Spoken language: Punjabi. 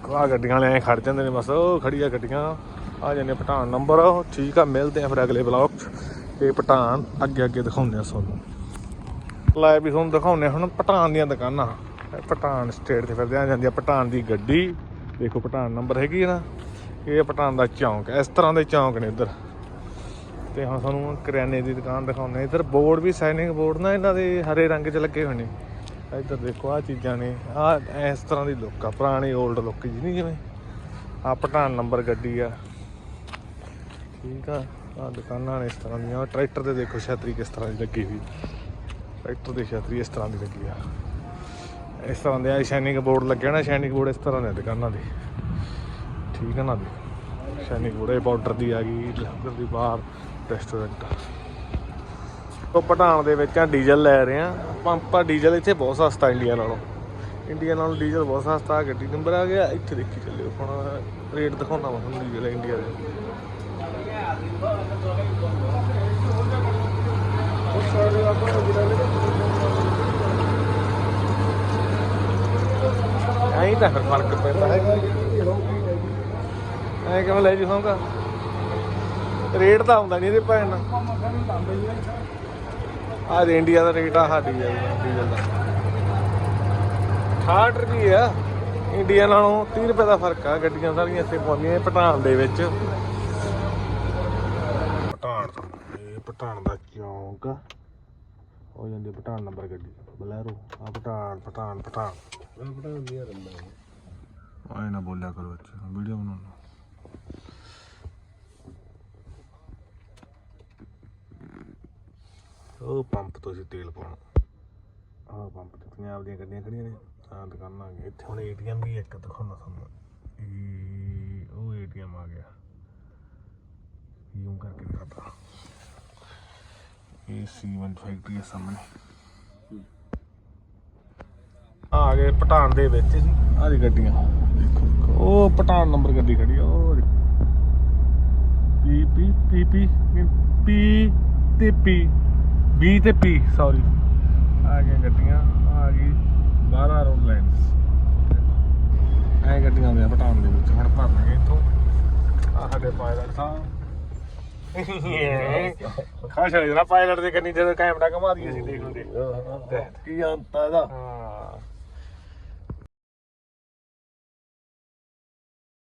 ਦੇਖੋ ਆ ਗੱਡੀਆਂ ਵਾਲੇ ਐਂ ਖੜ ਜਾਂਦੇ ਨੇ, ਬਸ ਉਹ ਖੜੀਆਂ ਗੱਡੀਆਂ। ਆ ਜਾਂਦੇ ਪਠਾਨ ਨੰਬਰ ਠੀਕ ਆ, ਮਿਲਦੇ ਆ ਫਿਰ ਅਗਲੇ ਬਲੌਗ 'ਚ। ਇਹ ਪਠਾਨ ਅੱਗੇ ਅੱਗੇ ਦਿਖਾਉਂਦੇ ਆ ਤੁਹਾਨੂੰ। ਲੈ ਵੀ ਤੁਹਾਨੂੰ ਦਿਖਾਉਂਦੇ ਆ ਹੁਣ ਪਠਾਨ ਦੀਆਂ ਦੁਕਾਨਾਂ। ਇਹ ਪਠਾਨ ਸਟੇਟ ਤੇ ਫਿਰਦੇ ਆ ਜਾਂਦੀ ਆ ਪਠਾਨ ਦੀ ਗੱਡੀ। ਦੇਖੋ ਪਠਾਨ ਨੰਬਰ ਹੈਗੀ ਹੈ ਨਾ। ਇਹ ਪਠਾਨ ਦਾ ਚੌਂਕ ਹੈ। ਇਸ ਤਰ੍ਹਾਂ ਦੇ ਚੌਂਕ ਨੇ ਇੱਧਰ। ਤੇ ਹੁਣ ਤੁਹਾਨੂੰ ਕਰਿਆਨੇ ਦੀ ਦੁਕਾਨ ਦਿਖਾਉਂਦੇ ਆ। ਇੱਧਰ ਬੋਰਡ ਵੀ ਸਾਈਨਿੰਗ ਬੋਰਡ ਨਾ ਇਹਨਾਂ ਦੇ ਹਰੇ ਰੰਗ 'ਚ ਲੱਗੇ ਹੋਏ ਨੇ। ਇੱਧਰ ਦੇਖੋ ਆ ਚੀਜ਼ਾਂ ਨੇ। ਆ ਇਸ ਤਰ੍ਹਾਂ ਦੀ ਲੁੱਕ ਆ, ਪੁਰਾਣੀ 올ਡ ਲੁੱਕ ਜੀ, ਨਹੀਂ ਜਿਵੇਂ? ਆ ਪਟਾਨ ਨੰਬਰ ਗੱਡੀ ਆ। ਠੀਕ ਆ ਆ ਦੁਕਾਨਾਂ ਨੇ ਇਸ ਤਰ੍ਹਾਂ ਦੀਆਂ। ਟਰੈਕਟਰ ਤੇ ਦੇਖੋ, ਛਤਰੀ ਕਿਸ ਤਰ੍ਹਾਂ ਦੀ ਲੱਗੀ ਹੋਈ। ਟਰੈਕਟਰ ਦੀ ਛਤਰੀ ਇਸ ਤਰ੍ਹਾਂ ਦੀ ਲੱਗੀ ਆ। ਇਸ ਤਰ੍ਹਾਂ ਦੇ ਆ ਸ਼ਾਈਨਿੰਗ ਬੋਰਡ ਲੱਗਿਆ ਨਾ ਸ਼ਾਈਨਿੰਗ ਬੋਰਡ ਇਸ ਤਰ੍ਹਾਂ ਦੇ ਦੁਕਾਨਾਂ ਦੇ। ਠੀਕ ਹੈ ਨਾ ਵੀ ਸ਼ਾਈਨਿੰਗ ਬੋਰਡ, ਇਹ ਬਾਰਡਰ ਦੀ ਆ ਗਈ, ਲੰਗਰ ਦੀ ਬਾਹਰ ਰੈਸਟੋਰੈਂਟ ਉਹ ਪਟਾਣ ਦੇ ਵਿੱਚ ਆ, ਡੀਜ਼ਲ ਲੈ ਰਹੇ ਆ। ਪੰਪ ਆ ਡੀਜ਼ਲ ਇੱਥੇ ਬਹੁਤ ਸਸਤਾ ਇੰਡੀਆ ਨਾਲੋਂ। ਇੰਡੀਆ ਨਾਲੋਂ ਡੀਜ਼ਲ ਬਹੁਤ ਸਸਤਾ ਆ, ਗੱਡੀ ਨੰਬਰ ਆ ਗਿਆ। ਇੱਥੇ ਦੇਖੀ ਚੱਲਿਓ, ਹੁਣ ਰੇਟ ਦਿਖਾਉਣਾ ਵਾ ਤੁਹਾਨੂੰ ਡੀਜ਼ਲ ਇੰਡੀਆ ਦੇ। ਐਂ ਤਾਂ ਫਿਰ ਫ਼ਰਕ ਪੈਂਦਾ ਹੈ। ਐਂ ਕਿਵੇਂ ਲੈ ਜੀ ਹੋਊਗਾ ਰੇਟ ਤਾਂ ਆਉਂਦਾ ਨਹੀਂ ਇਹਦੇ ਭੈਣ ਨਾਲ। ਦੇ ਇੰਡੀਆ ਦਾ ਰੇਟ ਆ ਸਾਡੀ ਆ ਡੀਜ਼ਲ ਦਾ 68 ਰੁਪਏ ਆ। ਇੰਡੀਆ ਨਾਲੋਂ 30 ਰੁਪਏ ਦਾ ਫ਼ਰਕ ਆ ਗੱਡੀਆਂ ਸਾਰੀਆਂ ਇੱਥੇ ਪਾਉਂਦੀਆਂ ਪਟਾਨ ਦੇ ਵਿੱਚ। ਪਟਾਨ ਇਹ ਪਟਾਨ ਦਾ ਚੌਂਕ ਆ। ਹੋ ਜਾਂਦੀ ਪਟਾਨ ਨੰਬਰ ਗੱਡੀ ਬਲੈਰੋ। ਆ ਪਟਾਨ ਪਟਾਨ ਪਟਾਨ ਆਏ ਨਾ ਬੋਲਿਆ ਕਰੋ ਅੱਛਾ ਵੀਡੀਓ ਬਣਾਉਣਾ ਉਹ ਪੰਪ ਤੋਂ ਸੀ ਤੇਲ ਪਾਉਣਾ। ਆਹ ਪੰਪ ਤੇ ਪੰਜਾਬ ਦੀਆਂ ਗੱਡੀਆਂ ਖੜੀਆਂ ਨੇ, ਆਹ ਦੁਕਾਨਾਂ ਆ ਇੱਥੇ ਹੁਣ ਏਟੀਐਮ ਵੀ ਇੱਕ ਦਿਖਾਉਣਾ ਤੁਹਾਨੂੰ। ਇਹ ਉਹ ਏਟੀਐਮ ਆ ਗਿਆ। ਯੂੰ ਕਰਕੇ ਦਿਖਾਤਾ। ਇਹ ਸੀਮੈਂਟ ਫੈਕਟਰੀ ਹੈ ਸਾਹਮਣੇ। ਆ ਗਏ ਪਟਾਨ ਦੇ ਵਿੱਚ ਜੀ। ਆਹ ਦੀ ਗੱਡੀਆਂ। ਦੇਖੋ ਉਹ ਪਟਾਨ ਨੰਬਰ ਗੱਡੀ ਖੜੀ ਆ, ਉਹ ਪੀ ਪੀ ਪੀ ਪੀ ਪੀ ਤੇ ਪੀ। ਬੀ ਤੇ ਪੀ ਸੌਰੀ ਆ ਗਈਆਂ ਗੱਡੀਆਂ ਆ ਗਈ 12 ਰੋਡ ਲਾਈਨਸ ਐ ਗੱਡੀਆਂ ਆਉਂਦੀਆਂ ਪਟਾਨ ਦੇ ਵਿੱਚ ਹੁਣ ਭਰਨਗੇ ਇੱਥੋਂ। ਆ ਸਾਡੇ ਪਾਇਲਟ ਸਾਹਿਬ। ਖਾਸ਼ ਜਰਾ ਪਾਇਲਟ ਦੇ ਕੰਨੀ ਜਦੋਂ ਕੈਮਰਾ ਘੁਮਾ ਦਈਏ ਅਸੀਂ ਦੇਖ ਲੂਗੇ ਕੀ ਅੰਤ ਆ ਇਹਦਾ।